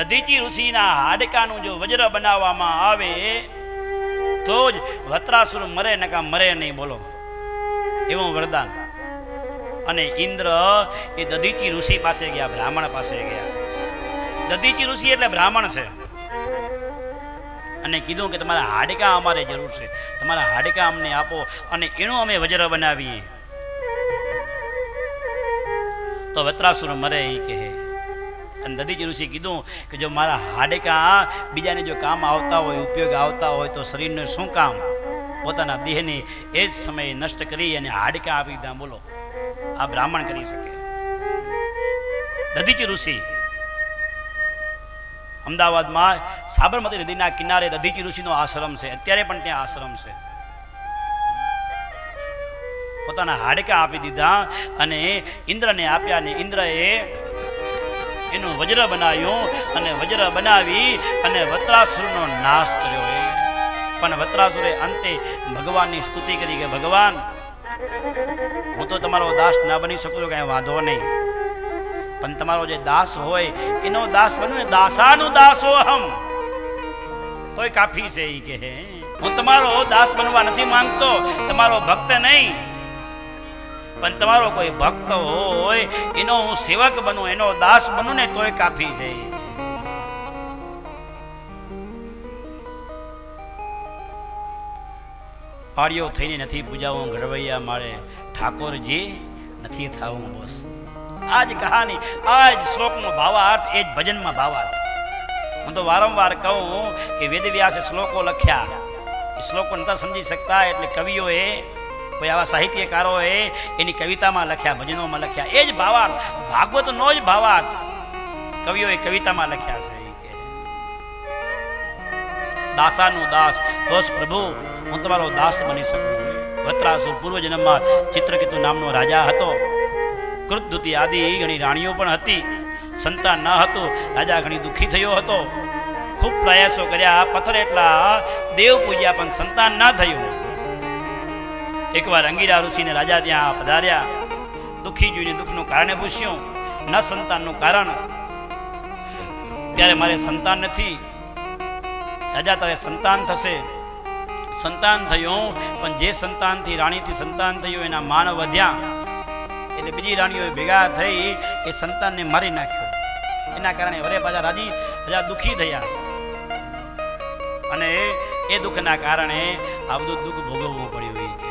દધીચી ઋષિના હાડકાનું જો વજ્ર બનાવવામાં આવે, તો જ વત્રાસુર મરે નકા મરે નહીં બોલો. એવું વરદાન. અને ઇન્દ્ર એ દધીચી ઋષિ પાસે ગયા, બ્રાહ્મણ પાસે ગયા. દધીચી ઋષિ એટલે બ્રાહ્મણ છે. અને કીધું કે તમારા હાડકા અમારે જરૂર છે. તમારા હાડકા અમને આપો અને એનું અમે વજ્ર બનાવીએ. તો વત્રાસુર મરે એ કહે અને દધીજી ઋષિ કીધું કે જો મારા હાડકા બીજાને જો કામ આવતા હોય, ઉપયોગ આવતા હોય તો શરીરને શું કામ? પોતાના દેહને એ જ સમયે નષ્ટ કરી અને હાડકા આપી દીધા. બોલો, આ બ્રાહ્મણ કરી શકે. દધીચી ઋષિ અમદાવાદમાં સાબરમતી નદીના કિનારે દધીચી ઋષિનો આશ્રમ છે. અત્યારે પણ ત્યાં આશ્રમ છે. પોતાના હાડકા આપી દીધા અને ઇન્દ્રને આપ્યા અને ઇન્દ્રએ એનું વજ્ર બનાવ્યું અને વજ્ર બનાવી અને વત્રાસુરનો નાશ કર્યો એ. પણ વત્રાસુરે અંતે ભગવાનની સ્તુતિ કરી કે, ભગવાન, હું તો તમારો દાસ ના બની શકું છું, કાંઈ વાંધો નહીં. પણ તમારો જે દાસ હોય, એનો દાસ બન્યો ને દાસાનું દાસો હમ તોય કાફી છે એ કે હું તમારો દાસ બનવા નથી માંગતો, તમારો ભક્ત નહીં. પણ તમારો કોઈ ભક્ત હોય, એનો હું સેવક બનું, એનો દાસ બનું ને તોય કાફી છે. પાળીઓ થઈને નથી પૂજાવું, ઘડવૈયા મારે ઠાકોરજી નથી થાવું બસ. આ જ કહાની આ જ શ્લોકનો ભાવાર્થ, એ જ ભજનમાં ભાવાર્થ. હું તો વારંવાર કહું કે વેદવ્યાસે શ્લોકો લખ્યા. એ શ્લોકો નતા સમજી શકતા, એટલે કવિઓએ કોઈ આવા સાહિત્યકારોએ એની કવિતામાં લખ્યા, ભજનોમાં લખ્યા. એ જ ભાવાર્થ. ભાગવતનો જ ભાવાર્થ. કવિઓએ કવિતામાં લખ્યા છે દાસાનું દાસ. બસ પ્રભુ, હું તમારો દાસ બની શકું છું. વત્રાસુ પૂર્વજન્મમાં ચિત્રકેતુ નામનો રાજા હતો. કૃતદુતિ આદિ ઘણી રાણીઓ પણ હતી. સંતાન ન હતું. રાજા ઘણી દુઃખી થયો હતો. ખૂબ પ્રયાસો કર્યા. પથ્થર એટલા. દેવ પૂજ્યા પણ સંતાન ના થયું. એકવાર અંગીરા ઋષિને રાજા ત્યાં પધાર્યા. દુઃખી જોઈને દુઃખનું કારણે પૂછ્યું ન સંતાનનું કારણ. ત્યારે મારે સંતાન નથી. રાજા તારે સંતાન થશે. સંતાન થયું પણ જે સંતાનથી રાણીથી સંતાન થયું એના માન વધ્યા. એટલે બીજી રાણીઓએ ભેગા થઈ એ સંતાનને મારી નાખ્યો. એના કારણે વરે પાછા રાજી, રાજા દુઃખી થયા. અને એ દુઃખના કારણે આ બધું દુઃખ ભોગવવું પડ્યું.